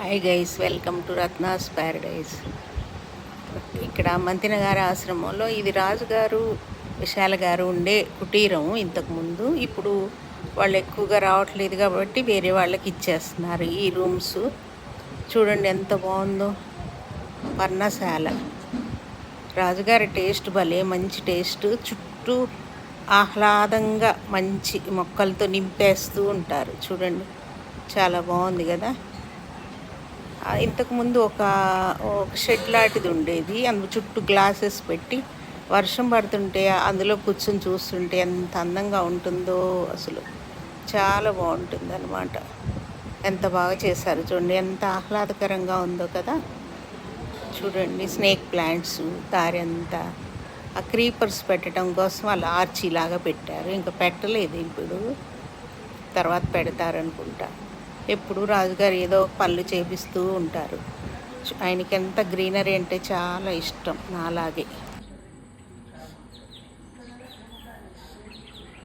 Hi guys welcome to Ratnas paradise ఇక్కడ మంతిన గారి ఆశ్రమంలో ఇది రాజుగారు విశాల గారు ఉండే కుటీరం ఇంతకుముందు ఇప్పుడు వాళ్ళు ఎక్కువగా రావట్లేదు కాబట్టి వేరే వాళ్ళకి ఇచ్చేస్తున్నారు ఈ రూమ్స్. చూడండి ఎంత బాగుందో. పర్ణశాల. రాజుగారి టేస్ట్ భలే మంచి టేస్ట్. చుట్టూ ఆహ్లాదంగా మంచి మొక్కలతో నింపేస్తూ ఉంటారు. చూడండి చాలా బాగుంది కదా. ఇంతకుముందు ఒక ఒక షెడ్ లాంటిది ఉండేది. అందు చుట్టూ గ్లాసెస్ పెట్టి వర్షం పడుతుంటే అందులో కూర్చొని చూస్తుంటే ఎంత అందంగా ఉంటుందో అసలు. చాలా బాగుంటుంది అనమాట ఎంత బాగా చేశారు చూడండి. ఎంత ఆహ్లాదకరంగా ఉందో కదా. చూడండి స్నేక్ ప్లాంట్స్ దారి అంతా. ఆ క్రీపర్స్ పెట్టడం కోసం వాళ్ళు ఆర్చీ లాగా పెట్టారు. ఇంకా పెట్టలేదు ఇప్పుడు. తర్వాత పెడతారనుకుంటా. ఎప్పుడు రాజుగారు ఏదో పళ్ళు చేపిస్తూ ఉంటారు. ఆయనకి ఎంత గ్రీనరీ అంటే చాలా ఇష్టం నాలాగే.